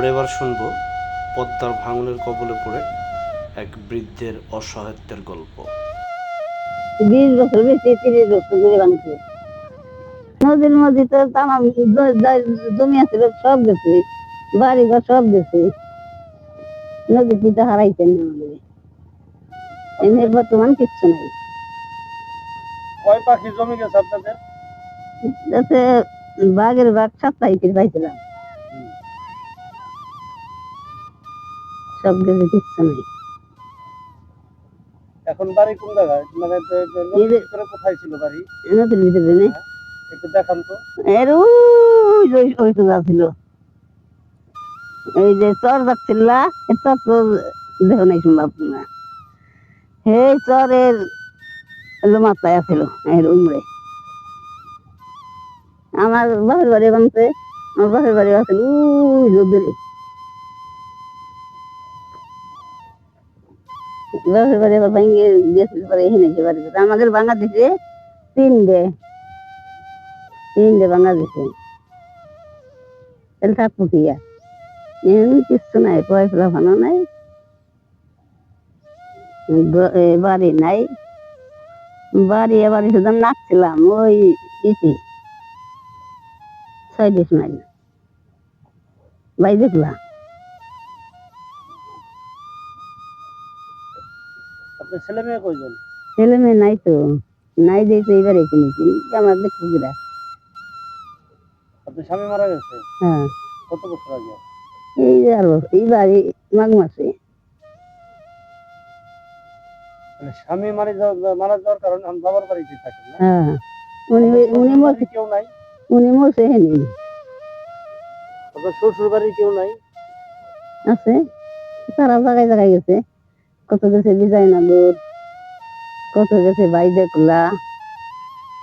আমরা এবার শুনব পদ্মার ভাঙনের কবলে পড়ে এক বৃদ্ধের অসহায়ত্বের গল্প। বিশ বছর বেশি তিরিশ বছর ধরে ভাঙছে নদীর মধ্যে তো তামাম জমি আছিল সব গেছে। বাড়ি ঘর সব গেছে। নদীর পিতা হারাইছেন না আমাদের। এমনি বর্তমান কিচ্ছু নাই। কয় পাখি জমি গেছে আপনাদের? যাতে বাঘের বাঘ সাপ্তাহিক পাইছিলাম সব গেছে কিচ্ছু নাই। এখন বাড়ি কোন জায়গায়? মানে কোথায় ছিল বাড়ি? ভিতরে নেই একটু দেখান তো। এর ওই ওই ছিল। এই যে চর যাচ্ছিল না এ চর তো দেখো নাই সম্ভব না হে চরের মাথায় আছিল এর উমরে। আমার বাপের বাড়ি বানছে আমার বাপের বাড়ি আছিল রোদ্রে বাপের বাড়ি দিয়েছিল পরে এখানে এসে বাড়ি। আমাদের বাংলাদেশে তিনটে তিনটে বাংলাদেশে। তাহলে থাকব কি নাই পয় ফেলা ভালো নাই। বাড়ি নাই। বাড়ি এবারে শুধু নাচছিলাম, ওই ইতি। ছয় ডিস মাইল। ভাই দেখলাম আপনার ছেলে মেয়ে কয়জন? ছেলে মেয়ে নাই তো। নাই তো এবারে কিনেছি আমার দেখব কিরা আপনার স্বামী মারা গেছে? হ্যাঁ। কত বছর আগে? এই আর বছর, মাঘ মাসে। মানে স্বামী মারা যাওয়া মারা যাওয়ার কারণে আমি বাবার বাড়িতে থাকেন না? হ্যাঁ উনি উনি মরছে। কেউ নাই? উনি মরছে হেনি আপনার শ্বশুর বাড়ির কেউ নাই? আছে। সারা জায়গায় জায়গায় গেছে। কত গেছে বিজয়নগর কত গেছে বাইদেকুলা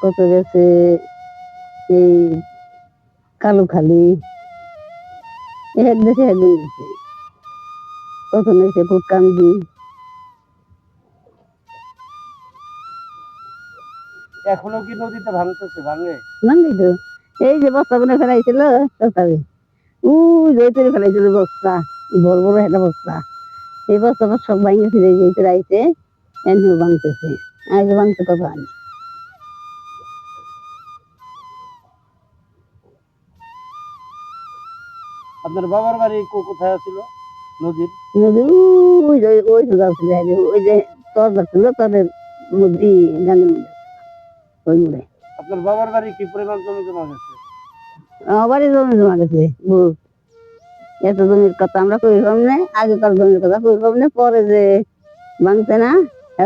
কত গেছে এই কালুখালি এক দেশে একদিন গেছে। কত গেছে কুটকান্দি এখনও কি নদীতে ভাঙতেছে ভাঙে? মানলি তো। এই যে বস্তা বনে ফেলাইছিল উই জয়তরে ফেলাইছিল বস্তা বড় বড় একটা বস্তা। এই বস্তা সব ভাঙে ফিরে যেতে রাইতে। এনহিও ভাঙতেছে? আজ ভাঙতে কথা আনি আপনার বাবার বাড়ি কোথায় ছিল নদীর? নদী ওই যে ওই সুযোগ ছিল এই যে ওই যে তর ছিল তরের মধ্যে গানের মধ্যে ওই মুড়ে। আপনার বাবার বাড়ি কি পরিমাণ জমি জমা গেছে? আবারই জমি জমা গেছে বহুত। এত জমির কথা আমরা কই পাম না? আগেকার জমির কথা কই পাম না? পরে যে ভাঙছে না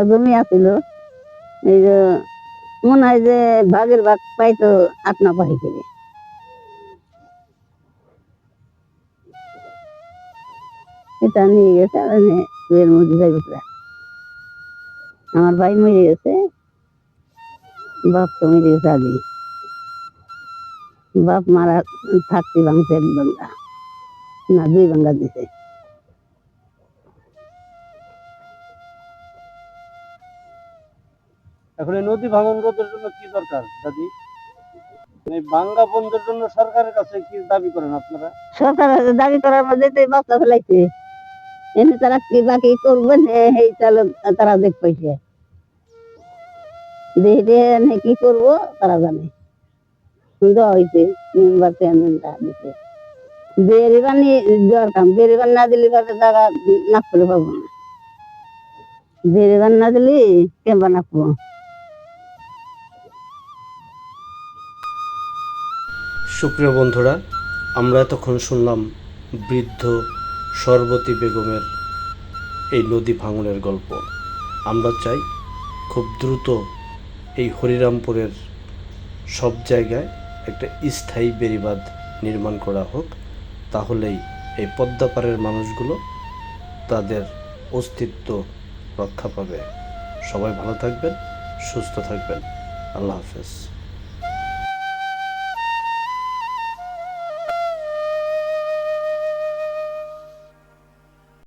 জমি আছিল। এই যে মনে হয় যে ভাগের ভাগ পাইতো আট না পাই করে। এটা নিয়ে গেছে এর মধ্যে প্রায়। আমার ভাই মরে গেছে, বাপ তো মরে গেছে আগে বাপ মারা থাকতে ভাঙছে এক বাংলা না দুই দিছে। এখন এই নদী ভাঙন রোধের জন্য কি দরকার দাদি? এই ভাঙ্গা বন্ধের জন্য সরকারের কাছে কি দাবি করেন আপনারা? সরকার দাবি করার মধ্যে তো বাচ্চা ফেলাইছে। এনে তারা কি বাকি করবে না এই চালক তারা দেখ পাইছে দেখে কি করব তারা জানে। সুবিধা হয়েছে মেম্বার চেয়ারম্যানটা দিতে বেরিবান দেওয়ার কাম বেরিবান না দিলে নাক করে পাবো না। বেরিবান না দিলে সুপ্রিয় বন্ধুরা, আমরা তখন শুনলাম বৃদ্ধ সর্বতী বেগমের এই নদী ভাঙনের গল্প। আমরা চাই খুব দ্রুত এই হরিরামপুরের সব জায়গায় একটা স্থায়ী বেড়িবাঁধ নির্মাণ করা হোক। তাহলেই এই পদ্মাপাড়ের মানুষগুলো তাদের অস্তিত্ব রক্ষা পাবে। সবাই ভালো থাকবেন, সুস্থ থাকবেন। আল্লাহ হাফেজ।